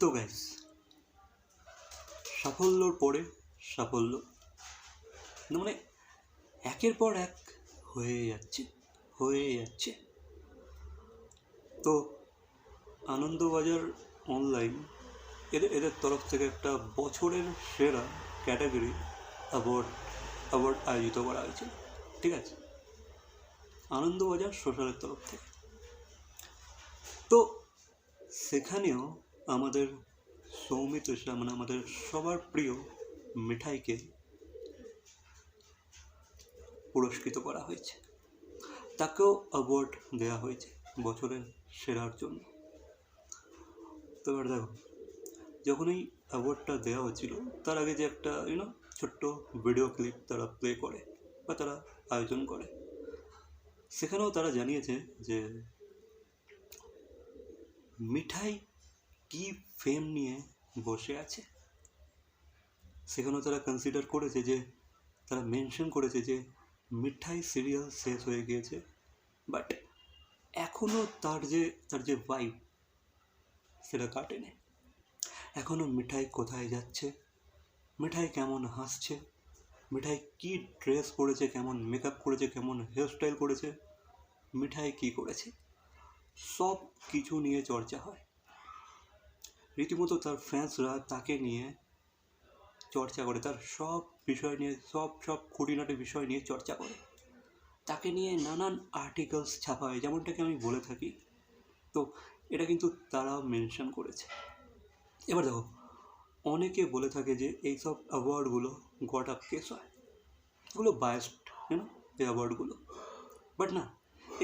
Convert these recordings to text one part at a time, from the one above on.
তো গাইস সাফল্যর পরে সাফল্য। মানে একের পর এক হয়ে যাচ্ছে হয়ে যাচ্ছে। তো আনন্দবাজার অনলাইন এদের এদের তরফ থেকে একটা বছরের সেরা ক্যাটাগরি অ্যাওয়ার্ড অ্যাওয়ার্ড আয়োজিত করা হয়েছে। ঠিক আছে? আনন্দবাজার সোশ্যালের তরফ থেকে। তো সেখানেও আমাদের সৌমিত্রিষা মানে আমাদের সবার প্রিয় মিঠাইকে পুরস্কৃত করা হয়েছে। তাকেও অ্যাওয়ার্ড দেওয়া হয়েছে বছরের সেরার জন্য। তো এবার দেখো, যখন এই অ্যাওয়ার্ডটা দেওয়া হচ্ছিল তার আগে যে একটা ইউনো ছোট্ট ভিডিও ক্লিপ তারা প্লে করে বা তারা আয়োজন করে, সেখানেও তারা জানিয়েছে যে মিঠাই কি ফেম নিয়ে বসে আছে? সেখানেও তারা কনসিডার করেছে যে, তারা মেনশন করেছে যে, মিঠাই সিরিয়াল শেষ হয়ে গিয়েছে। বাট এখনও তার যে তার যে ভাইব সেটা কাটেনি। এখনও মিঠাই কোথায় যাচ্ছে? মিঠাই কেমন হাসছে? মিঠাই কি ড্রেস পরেছে, কেমন মেকআপ করেছে, কেমন হেয়ারস্টাইল করেছে? মিঠাই কি করেছে? সব কিছু নিয়ে চর্চা হয়। রীতিমতো তার ফ্যান্সরা তাকে নিয়ে চর্চা করে, তার সব বিষয় নিয়ে, সব সব খুঁটিনাটি বিষয় নিয়ে চর্চা করে। তাকে নিয়ে নানান আর্টিকেলস ছাপা হয়, যেমনটাকে আমি বলে থাকি। তো এটা কিন্তু তারা মেনশন করেছে। এবার দেখো, অনেকে বলে থাকে যে এইসব অ্যাওয়ার্ডগুলো গট আপ কেস হয়। এগুলো বায়াসড না এই অ্যাওয়ার্ডগুলো বাট না,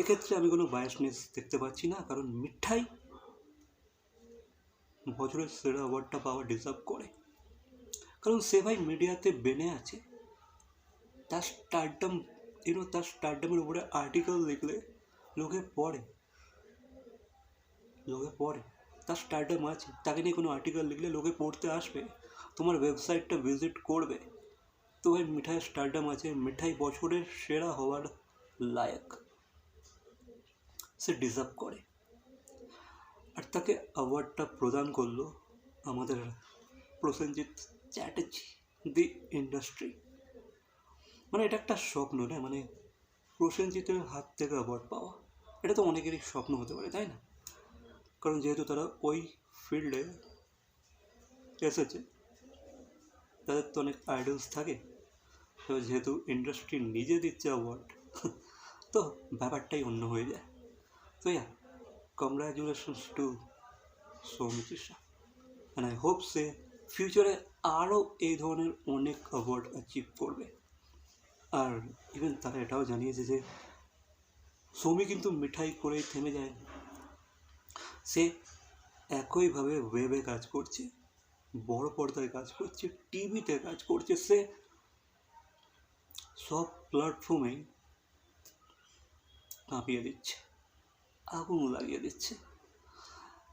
এক্ষেত্রে আমি কোনো বায়াসনেস দেখতে পাচ্ছি না, কারণ মিঠাই বছরের সেরা অ্যাওয়ার্ডটা পাওয়া ডিজার্ভ করে। কারণ সে ভাই মিডিয়াতে বেনে আছে। তার স্টারডম ইউনো তার স্টারডমের উপরে আর্টিকেল লিখলে লোকে পড়ে। লোকে পড়ে। তার স্টারডম আছে। তাকে নিয়ে কোনো আর্টিকেল লিখলে লোকে পড়তে আসবে। তোমার ওয়েবসাইটটা ভিজিট করবে। তো ভাই মিঠাইয়ের স্টারডম আছে। মিঠাই বছরের সেরা হওয়ার লায়ক। সে ডিজার্ভ করে। আর তাকে অ্যাওয়ার্ডটা প্রদান করল আমাদের প্রসেনজিৎ চ্যাটার্জি দি ইন্ডাস্ট্রি মানে এটা একটা স্বপ্ন না? মানে প্রসেনজিতের হাত থেকে অ্যাওয়ার্ড পাওয়া। এটা তো অনেকেরই স্বপ্ন হতে পারে, তাই না? কারণ যেহেতু তারা ওই ফিল্ডে এসেছে, তাদের তো অনেক আইডলস থাকে। তো যেহেতু ইন্ডাস্ট্রি নিজে দিচ্ছে অ্যাওয়ার্ড তো ব্যাপারটাই অন্য হয়ে যায়। তো yeah congratulations to Soumitrisha and I hope সে ফিউচারে আরও এই ধরনের অনেক অ্যাওয়ার্ড অ্যাচিভ করবে। আর ইভেন তারা এটাও জানিয়েছে যে সৌমি কিন্তু মিঠাই করেই থেমে যায়। সে একইভাবে ওয়েবে কাজ করছে, বড় পর্দায় কাজ করছে টিভিতে কাজ করছে, সে সব প্ল্যাটফর্মেই কাঁপিয়ে দিচ্ছে। আগুন লাগিয়ে দিচ্ছে।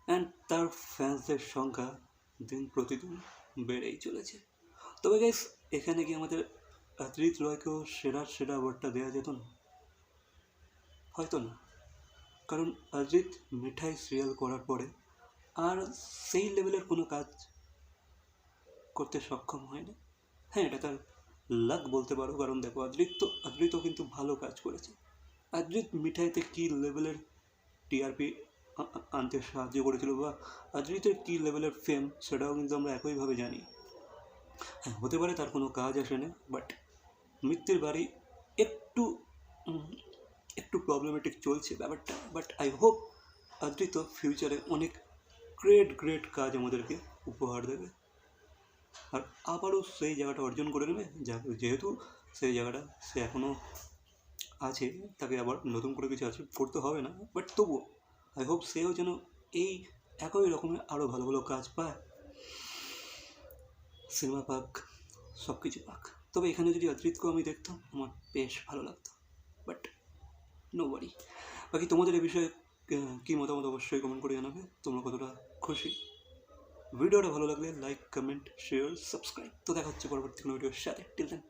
অ্যান্ড তার ফ্যান্সদের সংখ্যা দিন প্রতিদিন বেড়েই চলেছে। তবে গাইস এখানে কি আমাদের অদ্রিত রয়কেও সেরা সেরা অ্যাওয়ার্ডটা দেওয়া যেত না? হয়তো না। কারণ অজিত মিঠাই সিরিয়াল করার পরে আর সেই লেভেলের কোনো কাজ করতে সক্ষম হয়নি। হ্যাঁ এটা তার লাক বলতে পারো। কারণ দেখো অদ্রিত তো অদ্রিতও কিন্তু ভালো কাজ করেছে। অদ্রিত মিঠাইতে কী লেভেলের টিআরপি আনতে সাহায্য করেছিল বা অদ্রিতের কী লেভেলের ফেম সেটাও কিন্তু আমরা একইভাবে জানি। হ্যাঁ হতে পারে তার কোনো কাজ আসে না বাট মৃত্যুর বাড়ি একটু একটু প্রবলেমেটিক চলছে ব্যাপারটা বাট আই হোপ অদ্রিত ফিউচারে অনেক গ্রেট গ্রেট কাজ আমাদেরকে উপহার দেবে। আর আবারও সেই জায়গাটা অর্জন করে নেবে, যা, যেহেতু সেই জায়গাটা সে এখনও আছে, তাকে আবার নতুন করে কিছু আছে, করতে হবে না বাট তবুও আই হোপ সেও যেন এই একই রকমের আরও ভালো ভালো কাজ পায়। সিনেমা পাক সব কিছু পাক। তবে এখানে যদি অদ্রিতকে আমি দেখতাম, আমার বেশ ভালো লাগতো বাট নো ওয়ারি বাকি তোমাদের এই বিষয়ে কী মতামত অবশ্যই কমেন্ট করে জানাবে, তোমরা কতটা খুশি? ভিডিওটা ভালো লাগলে লাইক কমেন্ট শেয়ার সাবস্ক্রাইব তো দেখা হচ্ছে পরবর্তী কোনো ভিডিওর সাথে। Till then